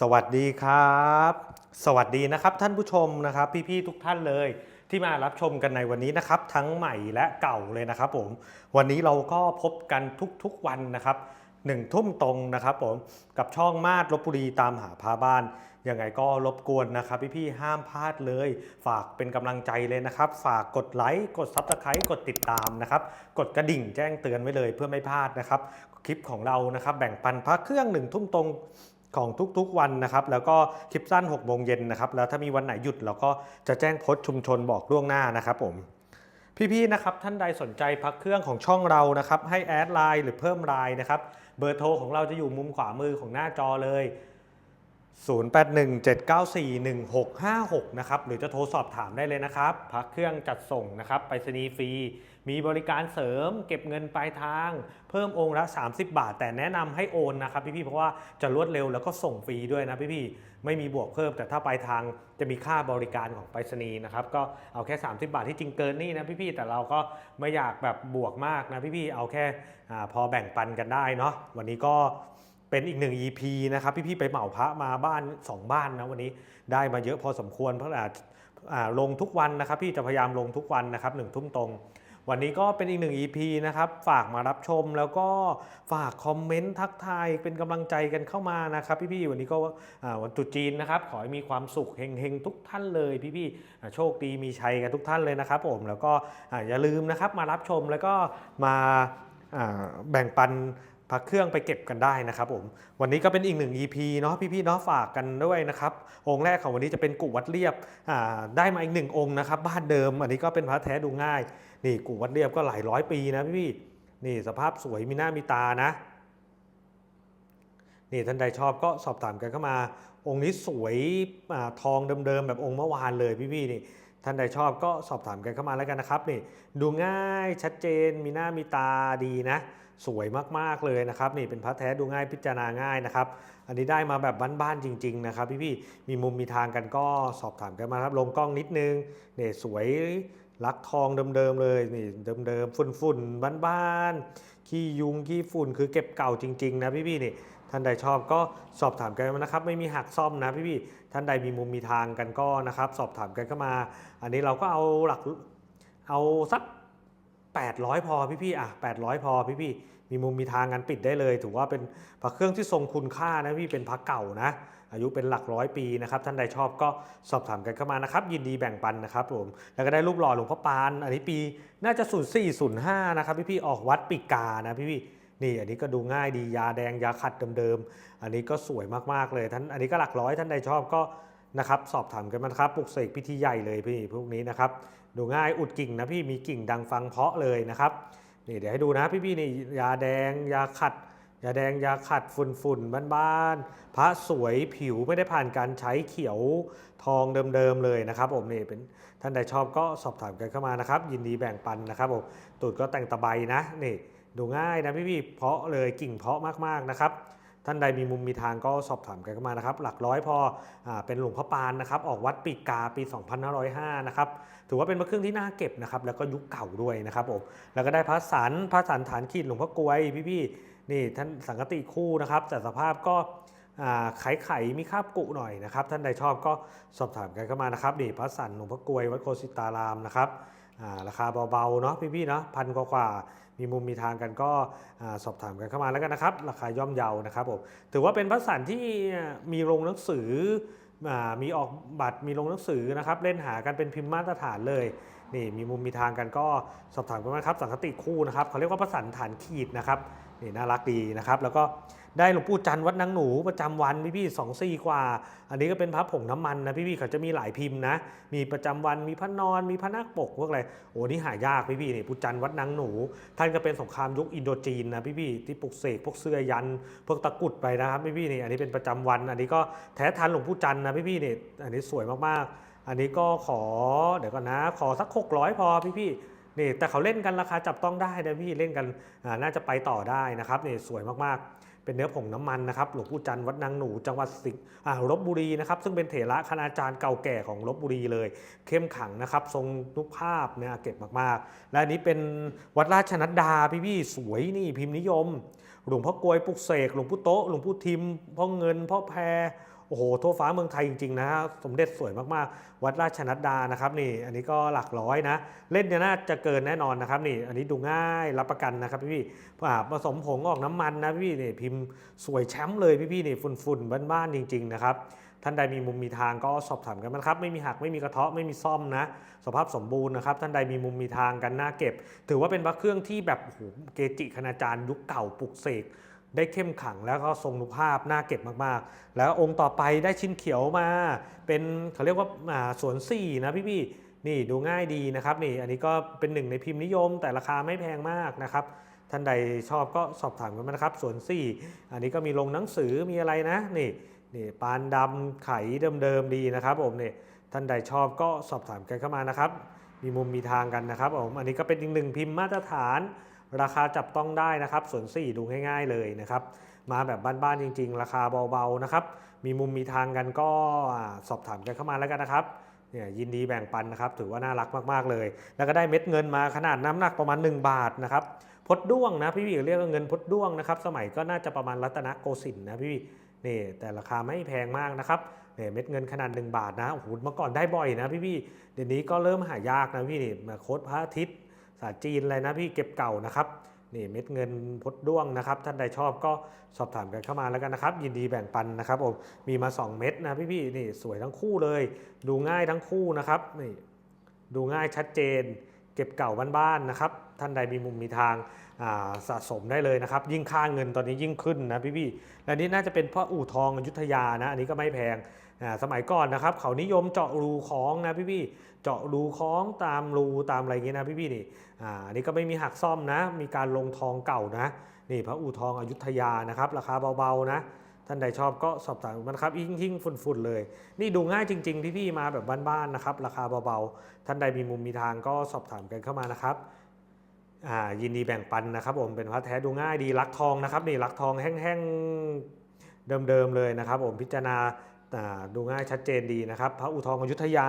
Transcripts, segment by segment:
สวัสดีครับ สวัสดีนะครับท่านผู้ชมนะครับพี่ๆทุกท่านเลยที่มารับชมกันในวันนี้นะครับ ทั้งใหม่และเก่าเลยนะครับผมวันนี้เราก็พบกันทุกๆวันนะครับหนึ่งทุ่มตรงนะครับผมกับช่องมาดลบบุรีตามหาพาบ้านยังไงก็รบกวนนะครับพี่ๆห้ามพลาดเลย ฝากเป็นกำลังใจเลยนะครับ ฝากกดไลค์กดซับสไครต์กดติดตามนะครับ กดกระดิ่งแจ้งเตือนไว้เลยเพื่อไม่พลาดนะครับ คลิปของเรานะครับ แบ่งปันพระเครื่องหนึ่งทุ่มตรง ของทุกๆวันนะครับ แล้วก็คลิปสั้น6โมงเย็นนะครับ แล้วถ้ามีวันไหนหยุดเราก็จะแจ้งโพสต์ชุมชนบอกล่วงหน้านะครับผมพี่ๆนะครับท่านใดสนใจพักเครื่องของช่องเรานะครับให้แอดไลน์หรือเพิ่มไลน์นะครับเบอร์โทรของเราจะอยู่มุมขวามือของหน้าจอเลย 0817941656 นะครับ หรือจะโทรสอบถามได้เลยนะครับ พักเครื่องจัดส่งนะครับ ไปรษณีย์ฟรี มีบริการเสริม เก็บเงินปลายทาง เพิ่มองค์ละ 30 บาท แต่แนะนำให้โอนนะครับพี่ๆ เพราะว่าจะรวดเร็วแล้วก็ส่งฟรีด้วยนะพี่ๆ ไม่มีบวกเพิ่ม แต่ถ้าปลายทางจะมีค่าบริการของไปรษณีย์นะครับ ก็เอาแค่ 30 บาทที่จริงเกินนี่นะพี่ๆ แต่เราก็ไม่อยากแบบบวกมากนะพี่ๆ เอาแค่อพอแบ่งปันกันได้เนาะ วันนี้ก็ เป็นอีกหนึ่ง EP นะครับ พี่ๆไปเหมาพระมาบ้าน 2 บ้านนะวันนี้ได้มาเยอะพอสมควรเพราะอาจลงทุกวันนะครับ พี่จะพยายามลงทุกวันนะครับหนึ่งทุ่มตรง วันนี้ก็เป็นอีกหนึ่ง EP นะครับ ฝากมารับชมแล้วก็ฝากคอมเมนต์ทักทายเป็นกำลังใจกันเข้ามานะครับพี่ๆวันนี้ก็วันตรุษจีนนะครับ ขอให้มีความสุขเฮงๆทุกท่านเลยพี่ๆโชคดีมีชัยกันทุกท่านเลยนะครับผมแล้วก็อย่าลืมนะครับมารับชมแล้วก็มาแบ่งปัน พักเครื่องไปเก็บกันได้นะครับผมวันนี้ก็เป็นอีกหนึ่ง EP เนาะพี่ๆเนาะฝากกันด้วยนะครับองค์แรกของวันนี้จะเป็นกุวัดเรียบอ่าได้มาอีกหนึ่งองค์นะครับบ้านเดิมอันนี้ก็เป็นพระแท้ดูง่าย นี่กุวัดเรียบก็หลายร้อยปีนะพี่ๆนี่สภาพสวยมีหน้ามีตานะนี่ท่านใดชอบก็สอบถามกันเข้ามา องค์นี้สวยอาทองเดิมๆแบบองค์เมื่อวานเลยพี่ๆนี่ท่านใดชอบก็สอบถามกันเข้ามาแล้วกันนะครับนี่ดูง่ายชัดเจนมีหน้ามีตาดีนะ สวยมากๆเลยนะครับนี่เป็นพระแท้ดูง่ายพิจารณาง่ายนะครับ อันนี้ได้มาแบบบ้านๆจริง ๆ นะครับ พี่ๆมีมุมมีทางกันก็สอบถามกันมาครับลงกล้องนิดนึงนี่สวยลักทองเดิมๆเลยนี่เดิมๆฝุ่นๆบ้านๆขี้ยุงขี้ฝุ่นคือเก็บเก่าจริงๆนะพี่ๆนี่ท่านใดชอบก็สอบถามกันมานะครับ ไม่มีหักซ่อมนะพี่ๆท่านใดมีมุมมีทางกันก็นะครับ สอบถามกันเข้ามา อันนี้เราก็เอาหลักเอาสัก 800 พอพี่ๆอะ800 พอพี่ๆมีมุมมีทางกันปิดได้เลย ถือว่าเป็นพระเครื่องที่ทรงคุณค่านะพี่เป็นพระเก่านะ อายุเป็นหลักร้อยปีนะครับ ท่านใดชอบก็สอบถามกันเข้ามานะครับ ยินดีแบ่งปันนะครับผมแล้วก็ได้รูปหล่อหลวงพ่อปาน อันนี้ปีน่าจะ 04 05 นะครับพี่ๆออกวัดปิกานะพี่ๆนี่อันนี้ก็ดูง่ายดียาแดงยาขัดเดิมๆอันนี้ก็สวยมากๆเลยท่านอันนี้ก็หลักร้อยท่านใดชอบก็ นะครับสอบถามกันมาครับปลุกเสกพิธีใหญ่เลยพี่พวกนี้นะครับดูง่ายอุดกิ่งนะพี่มีกิ่งดังฟังเพาะเลยนะครับนี่เดี๋ยวให้ดูนะพี่ๆนี่ยาแดงยาขัดยาแดงยาขัดฝุ่นฝุ่นบ้านๆพระสวยผิวไม่ได้ผ่านการใช้เขียวทองเดิมๆเลยนะครับผมนี่เป็นท่านใดชอบก็สอบถามกันเข้ามานะครับ ยินดีแบ่งปันนะครับผมตูดก็แต่งตะไบนะนี่ดูง่ายนะพี่ๆเพาะเลยกิ่งเพาะมากๆนะครับ ท่านใดมีมุมมีทางก็สอบถามกันเข้ามานะครับ หลักร้อยพออเป็นหลวงพ่อปานนะครับ ออกวัดปีกาปี 2505 นะครับ ถือว่าเป็นพระเครื่องที่น่าเก็บนะครับ แล้วก็ยุคเก่าด้วยนะครับผม แล้วก็ได้พระสันพระสันฐานขีดหลวงพ่อกลวยพี่ๆ นี่ท่านสังกติคู่นะครับ แต่สภาพก็อ่ไขไขมีคาบกุหน่อยนะครับ ท่านใดชอบก็สอบถามกันเข้ามานะครับนี่พระสันหลวงพ่อกลวยวัดโคสิตารามนะครับ ราคาเบาๆเนาะพี่ๆเนาะพันกว่ามีมุมมีทางกันก็สอบถามกันเข้ามาแล้วกันนะครับ ราคาย่อมเยานะครับผมถือว่าเป็นพัสันที่มีโรงหนังสืออมีออกบัตรมีโรงหนังสือนะครับเล่นหากันเป็นพิมพ์มาตรฐานเลย นี่มีมุมมีทางกันก็สอบถามกันมาครับ สังคติคู่นะครับเขาเรียกว่าพระสันฐานขีดนะครับนี่น่ารักดีนะครับ แล้วก็ได้หลวงปู่จันทร์วัดนางหนูประจำวันพี่พี่สองสี่กว่า อันนี้ก็เป็นพระผงน้ำมันนะพี่พี่เขาจะมีหลายพิมพ์นะ มีประจำวันมีพระนอนมีพระนาคปกพวกอะไรโอ้นี่หายากพี่พี่นี่ปู่จันทร์วัดนางหนู ท่านก็เป็นสงครามยุคอินโดจีนนะพี่พี่ที่ปลุกเสกพวกเสื้อยันพวกตะกุดไปนะครับพี่พี่นี่อันนี้เป็นประจำวัน อันนี้ก็แท้ทันหลวงปู่จันทร์นะพี่พี่นี่อันนี้สวยมากๆ อันนี้ก็ขอเดี๋ยวก่อนนะ ขอสัก 600 พอพี่พี่นี่แต่เขาเล่นกันราคาจับต้องได้นะพี่เล่นกันน่าจะไปต่อได้นะครับนี่สวยมากๆ เป็นเนื้อผงน้ำมันนะครับหลวงปู่จันทร์วัดนางหนูจังหวัดสิงห์ลบบุรีนะครับซึ่งเป็นเถระคณาจารย์เก่าแก่ของลบบุรีเลย เข้มขังนะครับ ทรงรูปภาพเนี่ยเก็บมากๆ และอันนี้เป็นวัดราชนัดดาพี่พี่ๆสวยนี่พิมพ์นิยม หลวงพ่อกลวยปลุกเสกหลวงพ่อโตหลวงพ่อทิมพ่อเงินพ่อแพร โอ้โหทั่วฟ้าเมืองไทยจริงๆนะสมเด็จสวยมากๆ วัดราชนัดดานะครับนี่อันนี้ก็หลักร้อยนะ เล่นเนี่ยน่าจะเกินแน่นอนนะครับนี่อันนี้ดูง่ายรับประกันนะครับพี่ๆอ่ผสมผงออกน้ำมันนะพี่ๆนี่พิมพ์สวยแชมป์เลยพี่ๆนี่ฝุ่นๆบ้านๆจริง ๆ นะครับท่านใดมีมุมมีทางก็สอบถามกันนะครับ ไม่มีหักไม่มีกระเทาะไม่มีซ่อมนะ สภาพสมบูรณ์นะครับ ท่านใดมีมุมมีทางกันน่าเก็บ ถือว่าเป็นพระเครื่องที่แบบโอ้โหเกจิคณาจารย์ยุคเก่าปลุกเสก ได้เข้มขังแล้วก็ทรงนุภาพน่าเก็บมากๆ แล้วองค์ต่อไปได้ชิ้นเขียวมา เป็นเขาเรียกว่าาสวนสี่นะพี่ๆนี่ดูง่ายดีนะครับนี่อันนี้ก็เป็นหนึ่งในพิมพ์นิยม แต่ราคาไม่แพงมากนะครับท่านใดชอบก็สอบถามกันมานะครับสวนสี่อันนี้ก็มีลงหนังสือมีอะไรนะนี่นี่ปานดำไขเดิมๆดีนะครับผมนี่ท่านใดชอบก็สอบถามกันเข้ามานะครับ มีมุมมีทางกันนะครับผมอันนี้ก็เป็นอีกหนึ่งพิมพ์มาตรฐาน ราคาจับต้องได้นะครับส่วนสี่ดูง่าย ๆเลยนะครับ มาแบบบ้านๆจริง ๆ ราคาเบาๆนะครับ มีมุมมีทางกันก็สอบถามกันเข้ามาแล้วกันนะครับเนี่ยยินดีแบ่งปันนะครับ ถือว่าน่ารักมากๆเลย แล้วก็ได้เม็ดเงินมาขนาดน้ำหนักประมาณ 1 บาทนะครับพดด้วงนะพี่พี่เรียกว่าเงินพดด้วงนะครับสมัยก็น่าจะประมาณรัตนโกสินทร์นะพี่พี่นี่แต่ราคาไม่แพงมากนะครับเนี่ยเม็ดเงินขนาด 1 บาทนะโอ้โหเมื่อก่อนได้บ่อยนะพี่พี่เดี๋ยวนี้ก็เริ่มหายากนะพี่นี่มาโค้ดพระอาทิตย์ สาจีนอะไรนะพี่เก็บเก่านะครับนี่เม็ดเงินพดด้วงนะครับ ท่านใดชอบก็สอบถามกันเข้ามาแล้วกันนะครับ ยินดีแบ่งปันนะครับผมมีมา 2 เม็ดนะพี่ๆนี่สวยทั้งคู่เลย ดูง่ายทั้งคู่นะครับนี่ดูง่ายชัดเจน เก็บเก่าบ้านๆนะครับ ท่านใดมีมุมมีทางาสะสมได้เลยนะครับ ยิ่งค่าเงินตอนนี้ยิ่งขึ้นนะพี่ๆและนี่น่าจะเป็นพ่ออู่ทองอยุธยานะอันนี้ก็ไม่แพง สมัยก่อนนะครับเขานิยมเจาะรูคล้องนะพี่ๆเจาะรูคล้องตามรูตามอะไรเงี้ยนะพี่ๆนี่อ่าอันนี้ก็ไม่มีหักซ่อมนะ มีการลงทองเก่านะนี่พระอู่ทองอยุธยานะครับ ราคาเบาๆนะท่านใดชอบก็สอบถามมันะครับยิ่งยิ่งฝุ่นๆเลย นี่ดูง่ายจริง ๆ พี่ๆมาแบบบ้านๆนะครับ ราคาเบาๆ ท่านใดมีมุมมีทางก็สอบถามกันเข้ามานะครับอ่ายินดีแบ่งปันนะครับผมเป็นพระแท้ดูง่ายดีรักทองนะครับนี่รักทองแห้งๆเดิมๆเลยนะครับ ผมพิจารณา ดูง่ายชัดเจนดีนะครับ พระอูทองอยุธยา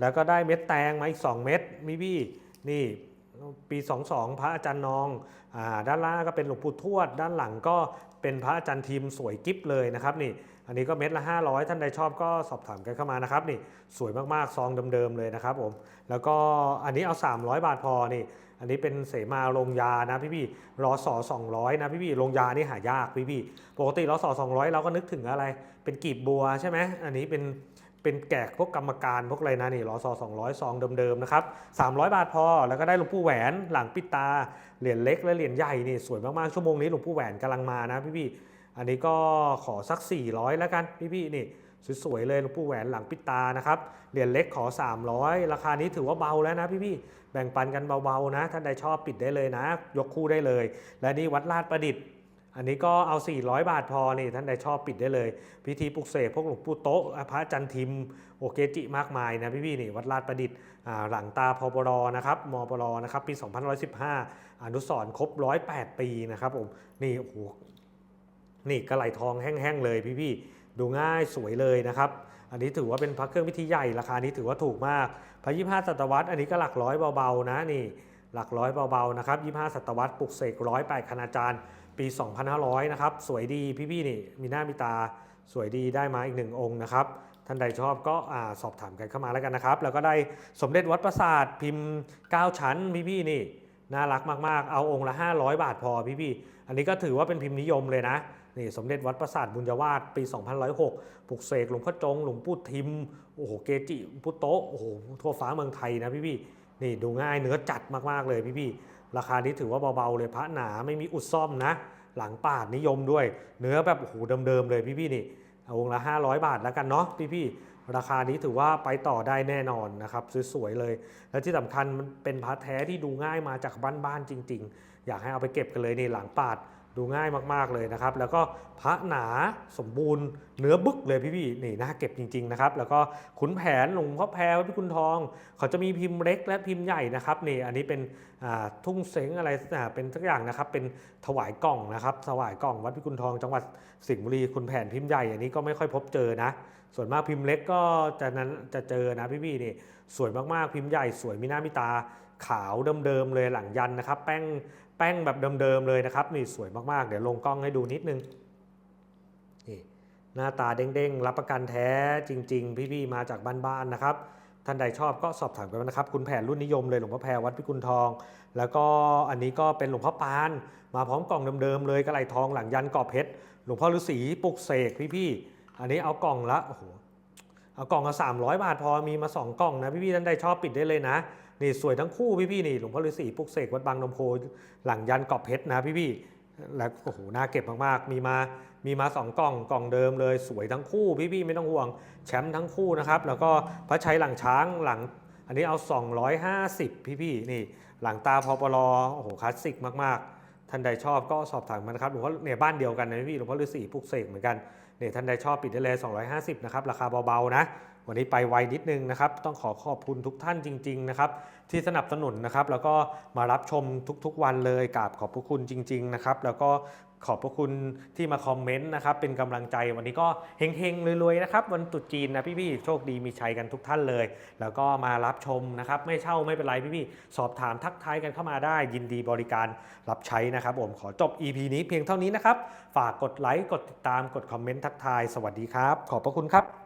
แล้วก็ได้เม็ดแตงมาอีก 2 เม็ดมีพี่นี่ ปี 22 พระอาจารย์นองอด้านล่างก็เป็นหลวงปู่ทวด ด้านหลังก็เป็นพระอาจารย์ทีมสวยกิ๊บเลยนะครับนี่ อันนี้ก็เม็ดละ 500 ท่านใดชอบก็สอบถามกันเข้ามานะครับนี่สวยมากๆ ซองเดิมๆเลยนะครับผมแล้วก็อันนี้เอา 300 บาทพอนี่ อันนี้เป็นเสมาลงยานะพี่ๆรอสอ200 นะพี่ๆลงยานี่หายากพี่ๆปกติรอสอ200 เราก็นึกถึงอะไร เป็นกีบบัวใช่ไหมอันนี้เป็น เป็นแกกพวกกรรมการพวกอะไรนะนี่รอซอ200ซองเดิมๆนะครับ300บาทพอ แล้วก็ได้หลวงปู่แหวนหลังปิดตาเหรียญเล็กและเหรียญใหญ่นี่สวยมากๆชั่วโมงนี้หลวงปู่แหวนกำลังมานะพี่ๆอันนี้ก็ขอสัก 400 แล้วกันพี่ๆนี่สวยๆเลยหลวงปู่แหวนหลังปิดตานะครับเหรียญเล็กขอ 300 ราคานี้ถือว่าเบาแล้วนะพี่ๆแบ่งปันกันเบาๆนะท่านใดชอบปิดได้เลยนะ ยกคู่ได้เลย และนี่วัดลาดประดิษฐ์ อันนี้ก็เอา 400 บาทพอนี่ท่านใดชอบปิดได้เลย พิธีปลุกเสกพวกหลวงปู่โต๊ะพระจันทิม โอเกจิมากมายนะพี่ๆนี่วัดลาดประดิษฐ์หลังตาพปรนะครับมปรนะครับปี2515 อนุสรครบ 108 ปีนะครับผมนี่โอ้โหนี่กระไหลทองแห้งๆเลยพี่ๆดูง่ายสวยเลยนะครับอันนี้ถือว่าเป็นพระเครื่องพิธีใหญ่ราคานี้ถือว่าถูกมากพระ25ศตวรรษอันนี้ก็หลักร้อยเบาๆนะนี่หลักร้อยเบาๆนะครับ25ศตวรรษปลุกเสก108คณาจารย์ ปี 2500 นะครับ สวยดีพี่ๆนี่มีหน้ามีตาสวยดีได้มาอีกหนึ่งองค์นะครับ ท่านใดชอบก็อสอบถามกันเข้ามาแล้วกันนะครับ แล้วก็ได้สมเด็จวัดประสาทพิมพ์ 9 ชั้นพี่ๆนี่น่ารักมากๆ เอาองค์ละ 500 บาทพอพี่ๆ อันนี้ก็ถือว่าเป็นพิมพ์นิยมเลยนะ นี่สมเด็จวัดประสาทบุญยวาสปี2006 ปลุกเสกหลวงพ่อจง หลวงปู่ทิม โอ้โห เกจิ พุโตโอ้โห ทั่วฟ้าเมืองไทยนะพี่ๆ นี่ดูง่ายเนื้อจัดมากๆเลยพี่ๆ ราคานี้ถือว่าเบาๆเลยพระหนาไม่มีอุดซ่อมนะ หลังปาดนิยมด้วย เนื้อแบบโอ้โหเดิมๆเลยพี่ๆนี่เอาองค์ละ 500 บาทแล้วกันเนาะพี่ๆราคานี้ถือว่าไปต่อได้แน่นอนนะครับสวยๆเลย และที่สำคัญมันเป็นพระแท้ที่ดูง่ายมาจากบ้านๆจริง ๆ อยากให้เอาไปเก็บกันเลยนี่หลังปาด ดูง่ายมากๆเลยนะครับ แล้วก็พระหนาสมบูรณ์เนื้อบึกเลยพี่ๆนี่น่าเก็บจริงๆนะครับ แล้วก็ขุนแผนหลวงพ่อแพรวัดพิกุณทอง เขาจะมีพิมพ์เล็กและพิมพ์ใหญ่นะครับนี่อันนี้เป็นทุ่งเสงอะไรเป็นสักอย่างนะครับ เป็นถวายกล่องนะครับถวายกล่องวัดพิคุณทองจังหวัดสิงห์บุรีขุนแผนพิมพ์ใหญ่อันนี้ก็ไม่ค่อยพบเจอนะ ส่วนมากพิมพ์เล็กก็จะนั้นจะเจอนะพี่ๆนี่สวยมากๆพิมพ์ใหญ่สวยมีหน้ามีตาขาวเดิมๆเลยหลังยันนะครับ แป้งแป้งแบบเดิมๆเลยนะครับนี่สวยมากๆ เดี๋ยวลงกล้องให้ดูนิดนึงนี่หน้าตาเด้งๆ รับประกันแท้จริง ๆ พี่ๆมาจากบ้านๆนะครับท่านใดชอบก็สอบถามกันนะครับ คุณแผนรุ่นนิยมเลยหลวงพ่อแพรวัดพิกุลทอง แล้วก็อันนี้ก็เป็นหลวงพ่อปาน มาพร้อมกล่องเดิมๆเลยกระไหลทองหลังยันกรอบเพชรหลวงพ่อฤาษีปลุกเสกพี่ๆ อันนี้เอากล่องละโอ้โหเอากล่องละ300บาทพอมีมาสองกล่องนะพี่ๆท่านใดชอบปิดได้เลยนะนี่สวยทั้งคู่พี่ๆนี่หลวงพ่อฤาษีปลุกเสกวัดบางนมโพหลังยันกรอบเพชรนะพี่ๆแล้วโอ้โหน่าเก็บมากๆ มีมามีมาสองกล่องกล่องเดิมเลย สวยทั้งคู่พี่ๆไม่ต้องห่วงแชมป์ทั้งคู่นะครับแล้วก็พระชัยหลังช้างหลังอันนี้เอา 250 พี่ๆนี่หลังตาพอปลอโอ้โหคลาสสิกมากๆท่านใดชอบก็สอบถามมานะครับหลวงพ่อเนี่ยบ้านเดียวกันนะพี่หลวงพ่อฤาษีปลุกเสกเหมือนกัน เนี่ยท่านใดชอบปิดได้เลย250 นะครับ ราคาเบา ๆ นะ วันนี้ไปไวนิดนึงนะครับ ต้องขอขอบคุณทุกท่านจริง ๆ นะครับ ที่สนับสนุนนะครับ แล้วก็มารับชมทุกๆวันเลยกราบขอบพระคุณจริง ๆ นะครับ แล้วก็ขอบพระคุณที่มาคอมเมนต์นะครับ เป็นกำลังใจวันนี้ก็เฮงๆรวยๆนะครับ วันตรุษจีนนะพี่ๆโชคดีมีชัยกันทุกท่านเลย แล้วก็มารับชมนะครับ ไม่เช่าไม่เป็นไรพี่ๆสอบถามทักทายกันเข้ามาได้ ยินดีบริการรับใช้นะครับ ผมขอจบ EP นี้เพียงเท่านี้นะครับ ฝากกดไลค์กดติดตามกดคอมเมนต์ทักทายสวัสดีครับ ขอบพระคุณครับ